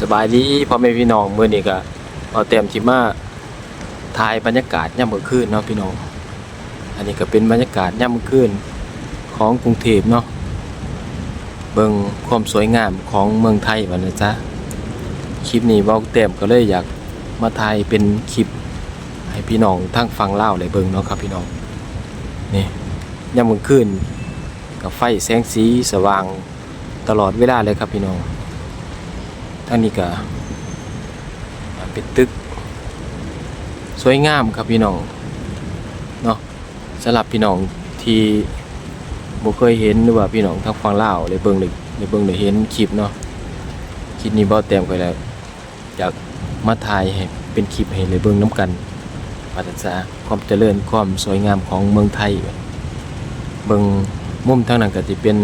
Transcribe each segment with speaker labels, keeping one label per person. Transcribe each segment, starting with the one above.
Speaker 1: สบายดีพ่อแม่พี่น้องมื้อนี้ก็เอาเต็มที่มาถ่ายบรรยากาศยามมื้อคืนเนาะพี่น้อง อันนี้ก็เป็นบรรยากาศยามมื้อคืนของกรุงเทพเนาะเบิ่งความสวยงามของเมืองไทยบัดนี้จ้ะคลิปนี้เว้าเต็มก็เลยอยากมาถ่ายเป็นคลิปให้พี่น้องทั้งฟังเล่าวได้เบิ่งเนาะครับพี่น้องนี่ยามมื้อคืนกับไฟแสงสีสว่างตลอดเวลาเลยครับพี่น้อง ทางนี้ก็เป็นตึก สวยงามครับพี่น้องเนาะสำหรับพี่น้องที่บ่เคยเห็นหรือว่าพี่น้องทางฝั่งลาวได้เบิ่งได้ได้เบิ่งได้เห็นคลิปเนาะคลิปนี้บ่แต้มก็แล้วอยากมาถ่ายให้เป็นคลิปให้ได้เบิ่งนํกันว่าแต่ซะความเจริญความสวยงามของเมืองไทย เบิ่งมุมทางนั้นก็สิเป็น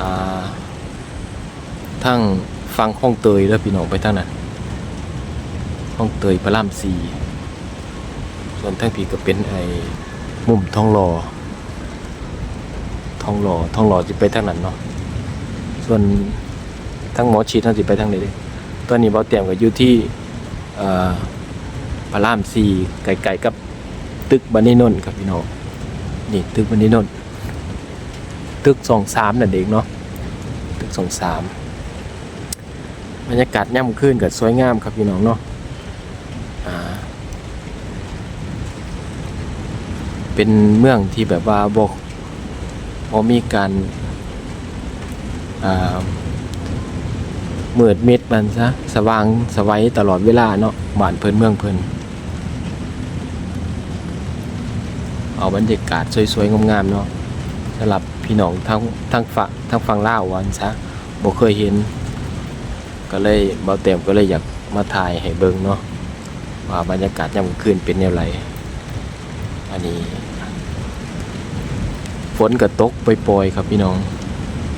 Speaker 1: อ่าทั้ง ฟังข้องเตยแล้วพี่น้องไปทางนั้นข้องเตยพระรามสี่ส่วนทั้งพี่ก็เป็นไอ้มุมทองหล่อทองหล่อทองหล่อจะไปทางนั้นเนาะส่วนทั้งหมอชีทั้งสิไปทางไหนด้ตอนนี้เบาเตียมก็อยู่ที่พระรามสี่ไกลๆกับตึกบันนีนนท์ครับพี่น้องนี่ตึกบันนีนนท์ตึกสองสามนั่นเองเนาะตึกสองสาม บรรยากาศย่ำขึ้นกับสวยงามครับพี่น้องเนาะอ่าเป็นเมืองที่แบบว่าบกบมีการอ่ามืดมิดมันซะสว่างสวัยตลอดเวลาเนาะบ้านเพิ่นเมืองเพิ่นเอาบรรยากาศสวยๆงามๆเนาะสำหรับพี่น้องทั้งทั้งฝั่งทั้งฝั่งลาววันซะบ่เคยเห็น ก็เลยเบาเต็มก็เลยอยากมาถ่ายให้เบิ่งเนาะว่าบรรยากาศยามคืนเป็นอย่างไรอันนี้ ฝนก็ตกปล่อยๆครับพี่น้อง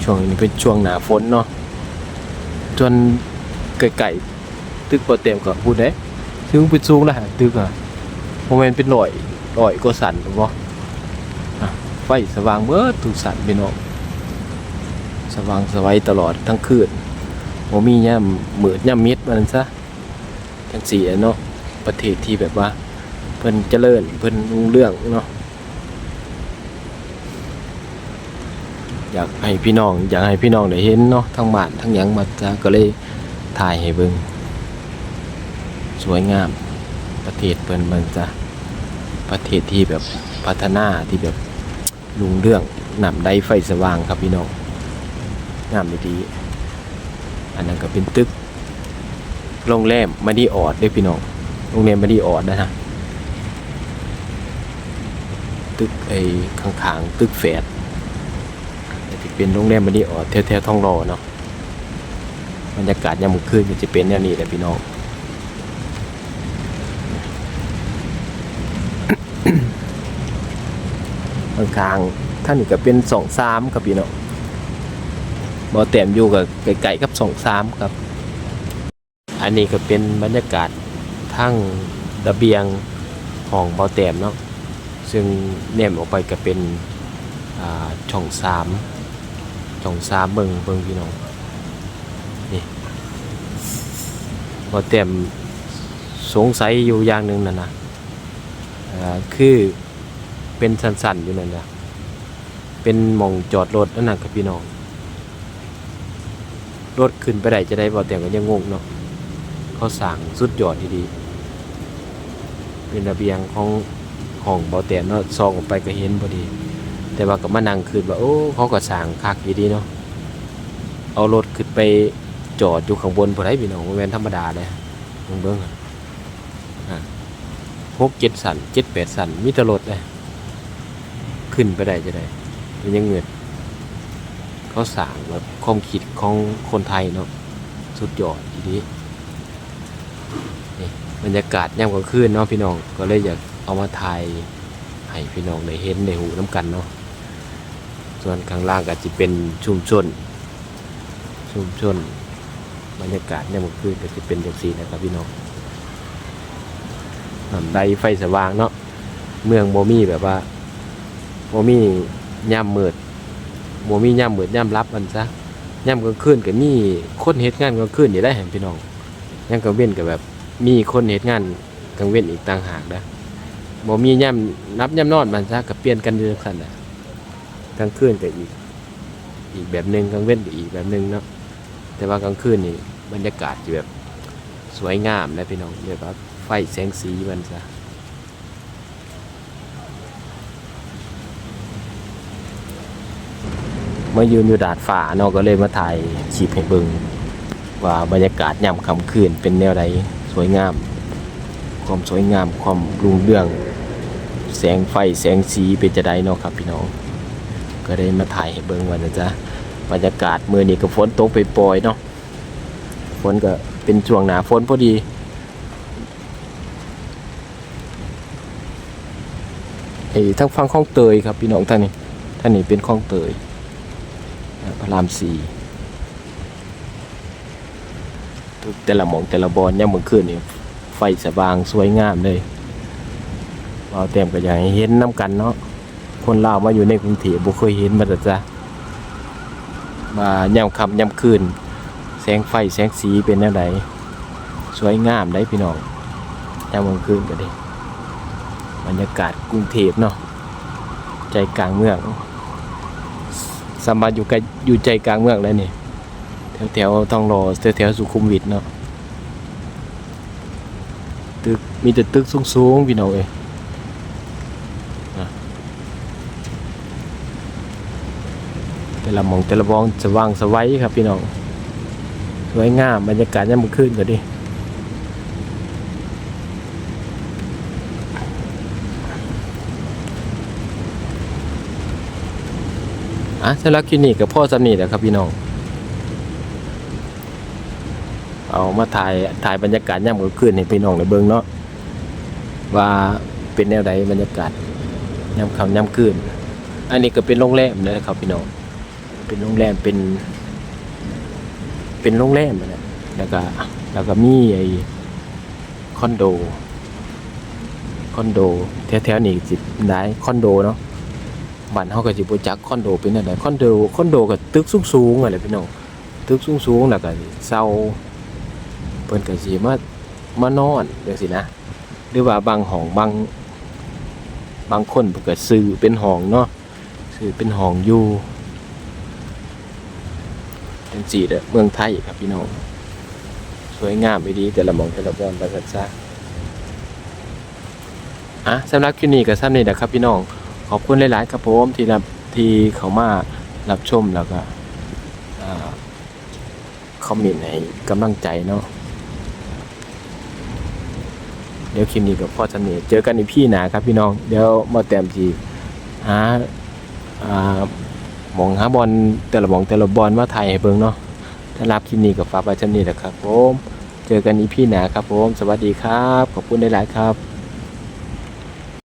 Speaker 1: ช่วงนี้เป็นช่วงหนาฝนเนาะจนไก่ๆตึกเบาเต็มก็พูดได้ถึงเป็นสูงแล้วฮะตึกอะโมเมนเป็นลอยลอยก็สั่นหรือเปล่าไฟสว่างเบิดทุกสั่นพี่น้องสว่างสวัยตลอดทั้งคืน บ่มีย่ำมืดย่ำมิดว่านั้นซะจังสี่เนาะประเทศที่แบบว่า เพิ่นเจริญเพิ่นรุ่งเรื่องเนาะอยากให้พี่น้อง อยากให้พี่น้องได้เห็นเนาะทั้งบ้านทั้งหยังมาจ้ะก็เลยถ่ายให้เบิ่งสวยงามประเทศเพิ่นเบิ่งจ้ะประเทศที่แบบพัฒนาที่แบบรุ่งเรื่องนำได้ไฟสว่างครับพี่น้องงามดีๆ อันนั้นก็เป็นตึกโรงแรมมาดีออดด้อพี่น้องโรงแรมมาดีออดนะฮะตึกไอ้ข้างๆตึกแฝดที่เป็นโรงแรมมาดีออดแถวๆทองหล่อเนาะบรรยากาศยามมื้อคืนก็จะเป็นแนวนี้แหละพี่น้องข้างๆท่านนี่ก็เป็นสองสามครับพี่น้อง บ่แต้มอยู่กับไก่ๆกับสองสามครับ อันนี้ก็เป็นบรรยากาศทั้งระเบียงของบ่อแต้มเนาะซึ่งแนมออกไปก็เป็นช่องสามช่องสามเบิงเบิงพี่น้องนี่บ่อแต้มสงสัยอยู่อย่างหนึ่งนะนะอ่าคือเป็นสันๆอยู่นั่นนะเป็นมองจอดรถนั่นน่ะครับพี่น้อง รถขึ้นไปได้จะได้บ่แต่ก็ยังงงเนาะเขาสั่งสุดยอดดีๆเป็นระเบียงของของบ่แต่เนาะซองออกไปก็เห็นพอดี แต่ว่าก็มานั่งคืนว่าโอ้เขาก็สั่งคักดีๆเนาะเอารถขึ้นไปจอดอยู่ข้างบนพอได้พี่น้องบ่แมนธรรมดาเลยเบิ่งเบิ่งอะหกเจ็ดสันเจ็ดแปดสันมีแต่รถเลยขึ้นไปได้จะได้มันยังเงือด เขาสร้างแบบความคิดของคนไทยเนาะสุดยอดทีนี้นี่บรรยากาศย่ำกลางคืนเนาะพี่น้องก็เลยอยากเอามาถ่ายให้พี่น้องได้เห็นได้หูน้ำกันเนาะส่วนข้างล่างก็จะเป็นชุมชน ชุมชน บรรยากาศย่ำกลางคืนก็จะเป็นอย่างสีนะครับพี่น้องลำไดไฟสว่างเนาะเมืองโมมี่แบบว่าโมมี่ย่ำมืด บ่มีย่ำเหมือนย่ำรับมันซะย่ำกลางคืนก็มีคนเฮ็ดงานกลางคืนอยู่ได้เห็นพี่น้องย่ำกลางเว้นก็แบบ มีคนเฮ็ดงานกลางเว้นอีกต่างหากนะบ่มีย่ำนับย่ำนอนมันซะก็เปลี่ยนกันอยู่ซั่นน่ะกลางคืนก็อีก อีกแบบหนึงกลางเว้นก็อีกแบบหนึงเนาะแต่ว่ากลางคืนนี่บรรยากาศจะแบบสวยงามนะพี่น้องแบบว่าไฟแสงสีมันซะ มายืนอยู่ดาดฟ้าเนาะก็เลยมาถ่ายคลิปให้เบิ่งว่าบรรยากาศยามค่ำคืนเป็นแนวใดสวยงาม ความสวยงามความรุ่งเรือง แสงไฟแสงสีเป็นจะได้เนาะครับพี่น้อง ก็ได้มาถ่ายให้เบิ่งว่านะจ๊ะบรรยากาศเมื้อนี้ก็ฝนตกไปปล่อยเนาะฝนก็เป็นช่วงหนาฝนพอดีไอ้ทั้งฟังคลองเตยครับพี่น้องท่านนี่ท่านนี่เป็นคลองเตย ระรามสี่แต่ละหมองแต่ละบอลย่ำมือคืนนี่ไฟสว่างสวยงามเลยเราเต็มก็อย่ากให้เห็นน้ำกันเนาะคนลาวมาอยู่ในกรุงเทพบ่เคยเห็นมาแต่จ้ะมาย่ำคำย่ำคืน แสงไฟแสงสีเป็นแนวใดสวยงามได้พี่น้องย่ำมือคืนก็ดีบรรยากาศกรุงเทพเนาะใจกลางเมือง สามารถอยู่ใกล้อยู่ใจกลางเมืองเลยนี่แถวแถวๆทองหล่อแถวแถวๆสุขุมวิทเนาะตึกมีแต่ตึกสูงๆพี่น้องเอ้ยแต่ละมองแต่ละบองสว่างสวัยครับพี่น้องสวยงามบรรยากาศยามมื้อคืนก็ดี อะสำหรับคลินี้กับพ่อสำนีแหละครับพี่น้อง เอามาถ่ายถ่ายบรรยากาศย่ำกลางคืนให้พี่น้องในเบิงเนาะว่าเป็นแนวใดบรรยากาศย่ำค่ำย่ำคืน อันนี้ก็เป็นโรงแรมนะครับพี่น้อง เป็นโรงแรมเป็น เป็นโรงแรมนะแล้วก็แล้วก็มีไอ้คอนโด คอนโดแถวๆนี้สิได้คอนโดเนาะ บ้านเฮาก็สิบ่จักคอนโดเป็นอะไรคอนโดคอนโดก็ตึกสูงๆอะไรพี่น้องตึกสูงๆแล้วก็เซาเพิ่นก็สิมามานอนจังซี่นะ หรือว่าบางห้องบางบางคนเพิ่นก็ซื้อเป็นห้องเนาะซื้อเป็นห้องอยู่จังซี่เด้อเมืองไทยครับพี่น้องสวยงามไปดีแต่ละหม่องแต่ละบอนประสัทซะอะสำหรับคลิปนี้ก็ซ้ำนี่แหละครับพี่น้อง ขอบคุณหลาย ๆ ครับผมที่รับที่เขามารับชมแล้วก็อ่าคอมเมนต์ให้กำลังใจเนาะเดี๋ยวคลิปนี้กับพ่อสนิทเจอกันในพี่หนาครับพี่น้อง เดี๋ยวมาแต้มทีหาหมองหาบอลแต่ละหมองแต่ละบอลมาถ่ายให้เบิ่งเนาะถ้ารับคลิปนี้กับฝากไว้ชำนี้แหละครับผมเจอกันในพี่หนาครับผม สวัสดีครับ ขอบคุณหลาย ๆ ครับ